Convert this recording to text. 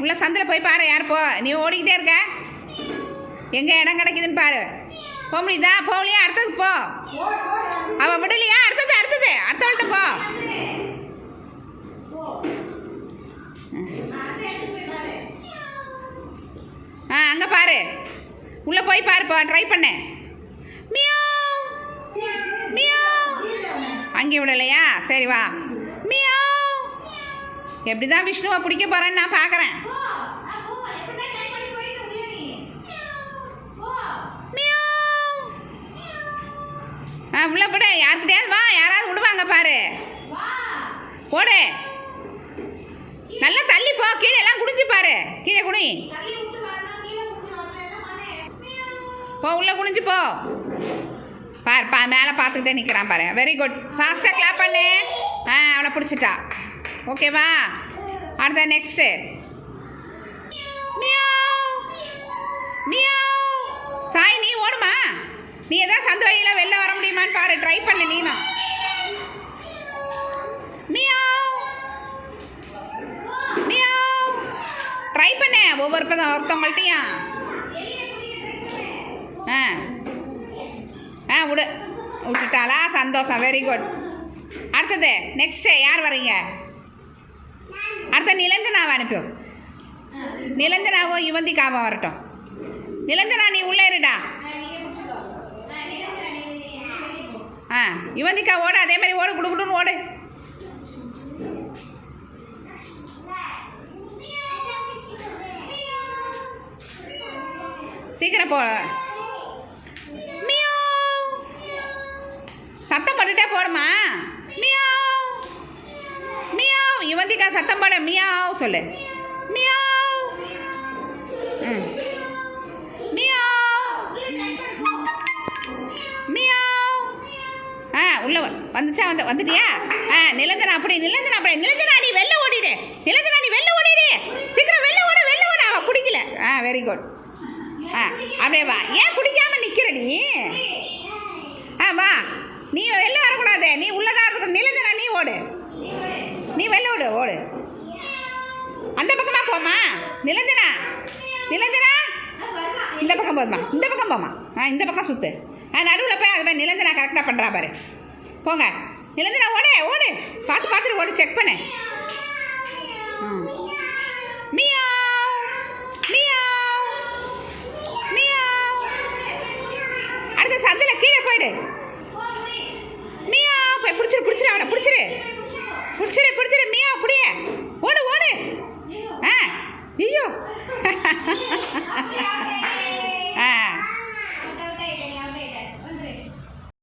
உள்ள சந்தில் போய் பாரு யார் போ நீ ஓடிக்கிட்டே இருக்க. எங்கே இடம் கிடைக்குதுன்னு பாரு. போக முடியுதா போகலையா அடுத்ததுக்கு போ. அவள் விடலையா? அடுத்தது அடுத்தது. அடுத்தவள்கிட்ட போ. ஆ அங்கே பாரு. உள்ளே போய் பாருப்பா ட்ரை பண்ணு. மியாவ். மியாவ். அங்கே விடலையா? சரி வா. மியாவ். எப்படி தான் விஷ்ணுவை பிடிக்க போகிறேன்னு நான் பார்க்குறேன். ஆ உள்ள போடு. யாருக்கிட்டையாவது வா. யாராவது விடுவாங்க பாரு. போடு. நல்லா தள்ளி போ. கீழே எல்லாம் குடிஞ்சு பாரு. கீழே குனி. போ உள்ள குனிஞ்சு போ. பார் பா மேலே பார்த்துக்கிட்டே நிற்கிறான் பாரு. வெரி குட் ஃபாஸ்ட்டாக கிளாப் பண்ணு. ஆ அவனை பிடிச்சிட்டா. ஓகேவா அடுத்த நெக்ஸ்ட்டு மியாவ். மியாவ். சாய் நீ ஓடுமா? நீ எதாவது சந்த வழியில் வெளில வர முடியுமான்னு பாரு. ட்ரை பண்ணு நீனும் மியாவ். மியாவ். ட்ரை பண்ண. ஒவ்வொருத்தங்க ஒருத்தவங்கள்ட்டையும். ஆ. ஆ விடு. விட்டுட்டாளா? சந்தோஷம். வெரி குட் அடுத்தது நெக்ஸ்ட்டு யார் வரீங்க அடுத்த நிலந்தனாவை அனுப்பி நிலந்தனாவோ யுவந்திக்காவோ வரட்டும். நிலந்தனா நீ உள்ளே இருடா. ஆ யுவந்திக்கா ஓடு அதே மாதிரி ஓடு குடுக்குடுன்னு ஓடு. சீக்கிரம் போ மியாவ் சத்தம் போட்டுட்டே போடுமா மியாவ் மியாவ் சத்தம் போட மியாவ் சொல்லு. மியாவ். மியாவ். மியாவ். ஆ உள்ள வந்துச்சா வந்து வந்துட்டியா? ஆ நிலந்தனா அப்படி நிலந்தனா அப்படி நிலந்தனா நீ வெளில ஓடிடு. நிலந்தனா நீ வெளில ஓடிடு. சீக்கிரம் வெளில ஓட வெளில ஓட. அவள் பிடிக்கல ஆ வெரி குட் ஆ அப்படியே வா. ஏன் பிடிக்காம நிற்கிற நீ? ஆ வா. நீ வெளில வரக்கூடாது. நீ உள்ளதாக இருக்கணும். நிலந்தனா நீ ஓடு. நீ வெளில ஓடு ஓடு. அந்த பக்கமாக போமா நிலந்தினா நிலந்தினா இந்த பக்கம் போதுமா இந்த பக்கம் போமா ஆ இந்த பக்கம் சுத்து. ஆ நடுவில் போய் அது மாதிரி நிலந்தினா கரெக்டாக பண்ணுறா பாரு. போங்க. நிலந்தினா ஓடு ஓடு. பார்த்து பார்த்துட்டு ஓடு செக் பண்ணு. ம். மியாவ் மியாவ். அடுத்த சந்தில் கீழே போயிடு.